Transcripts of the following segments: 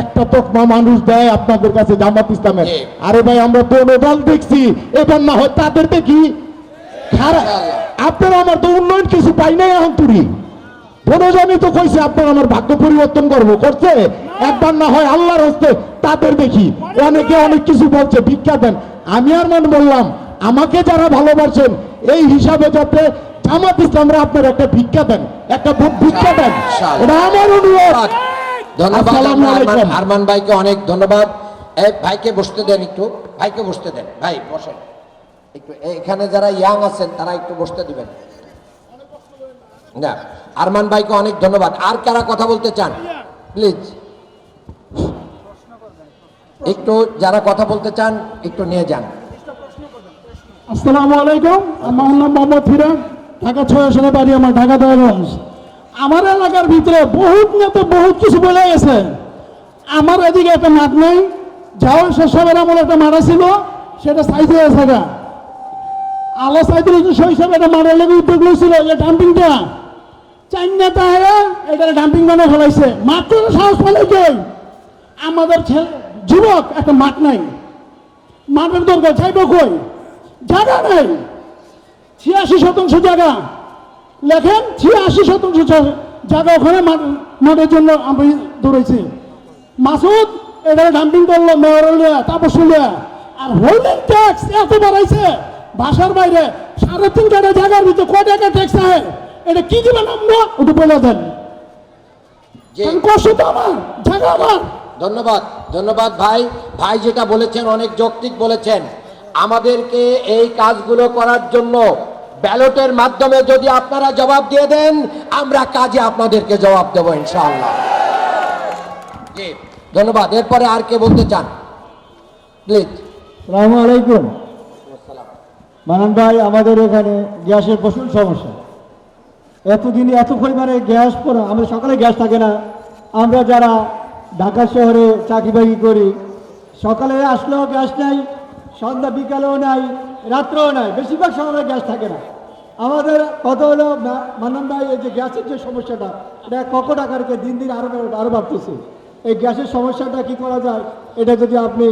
একটা তকমা মানুষ দেয় আপনাদের কাছে জামাত ইসলামের। আরে ভাই আমরা দোনো দল দেখছি এবার না হয় তাদের দেখি। আপনারা আমার তো উন্নয়ন কিছু পাই নাই এখন তুরি। বনজনই তো কইছে আপনার আমার ভাগ্য পরিবর্তন করব করছে? একবার না হয় আল্লাহর হস্তে তাদের দেখি। অনেকে অনেক কিছু বলছে ভিক্ষা দেন। আমি আর মানে বললাম আমাকে যারা ভালোবাসেন এই হিসাবে যাতে জামাত ইসলামরা আপনার একটা ভিক্ষা দেন একটা ভিক্ষা দেন। এটা আমার অনুরোধ। ধন্যবাদ। আরমান- ভাইকে অনেক ধন্যবাদ। এই ভাইকে বসতে দেন একটু। ভাইকে বসতে দেন। ভাই বসেন। একটু এখানে যারা ইয়াং আছেন তারা একটু বসতে দিবেন। না আরমান ভাইকে অনেক ধন্যবাদ। আর কারা কথা বলতে চান? প্লিজ। একটু যারা কথা বলতে চান একটু নিয়ে যান। আসসালামু আলাইকুম। আমার নাম মোহাম্মদ ফিরান ঢাকা ছয় সালে বাড়ি আমার ঢাকা দয়াগঞ্জ। আমার এলাকার ভিতরে বহুত নেতা বহুত কিছু বলে গেছে। আমার এদিকে একটা মাঠ নেই যাও শেষের আমল একটা মাঠ ছিল সেটা সাইজে গা। আলো সাইদুল শৈশব একটা মাঠের লেগে উদ্যোগ লইছিল, যে ডাম্পিংটা। চাই নেতা হয়ে এটা ডাম্পিং মানে ফেলাইছে। মাত্র সাহস পালে কই আমাদের ছেলে, যুবক, একটা মাঠ নাই। মাঠের দরকার চাইব কই? জায়গা নেই। ছিয়াশি শতাংশ জায়গা। লেখেন ছিয়াশি শতাংশ জায়গা ওখানে মাঠ- মাঠের জন্য আমি দৌড়েছি মাসুদ এখানে ডাম্পিং করল মেয়র তাপস লিয়া। আর হোল্ডিং ট্যাক্স এত বাড়াইছে ভাষার বাইরে সাড়ে তিন টাকা জায়গার ভিতরে কয় টাকা ট্যাক্স আহে এটা কি দিবেন আমরা? ওটা বলে দেন। কষ্ট তো আমার জায়গা আমার। ধন্যবাদ ধন্যবাদ ভাই। ভাই যেটা বলেছেন অনেক যৌক্তিক বলেছেন। আমাদেরকে এই কাজগুলো করার জন্য ব্যালটের মাধ্যমে যদি আপনারা জবাব দিয়ে দেন আমরা কাজে আপনাদেরকে জবাব দেবো ইনশাআল্লাহ। জি ধন্যবাদ। এরপরে আর কে বলতে চান? প্লিজ। সালামু আলাইকুম। মানান ভাই আমাদের এখানে গ্যাসের প্রচুর সমস্যা। এতদিন এত পরিমাণে গ্যাস পড়া আমাদের সকালে গ্যাস থাকে না। আমরা যারা ঢাকা শহরে চাকরি বাকরি করি সকালে আসলেও গ্যাস নাই সন্ধ্যা বিকালেও নাই রাত্রেও নাই বেশিরভাগ সময় গ্যাস থাকে না। আমাদের কত হলো মা- মান্নান ভাই এই যে গ্যাসের যে সমস্যাটা এটা কত টাকার দিন দিন আরও আরও বাড়তেছে। এই গ্যাসের সমস্যাটা কি করা যায় এটা যদি আপনি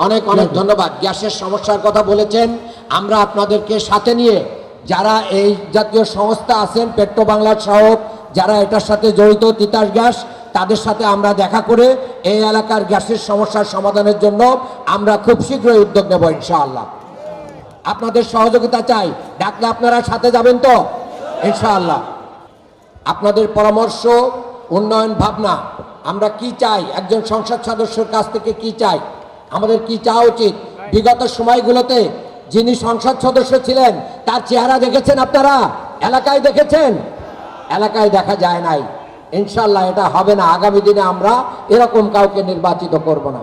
অনেক অনেক ধন্যবাদ। গ্যাসের সমস্যার কথা বলেছেন। আমরা আপনাদেরকে সাথে নিয়ে যারা এই জাতীয় সংস্থা আছেন পেট্রো বাংলার সহ যারা এটার সাথে জড়িত তিতাস গ্যাস তাদের সাথে আমরা দেখা করে এই এলাকার গ্যাসের সমস্যার সমাধানের জন্য আমরা খুব শীঘ্রই উদ্যোগ নেব ইনশাআল্লাহ। আপনাদের সহযোগিতা চাই। ডাকলে আপনারা সাথে যাবেন তো? ইনশাআল্লাহ। আপনাদের পরামর্শ, উন্নয়ন ভাবনা, আমরা কি চাই? একজন সংসদ সদস্যের কাছ থেকে কি চাই? আমাদের কি চাওয়া উচিত? বিগত সময়গুলোতে যিনি সংসদ সদস্য ছিলেন, তার চেহারা দেখেছেন আপনারা? এলাকায় দেখেছেন? এলাকায় দেখা যায় নাই। ইনশাল্লাহ এটা হবে না। আগামী দিনে আমরা এরকম কাউকে নির্বাচিত করব না।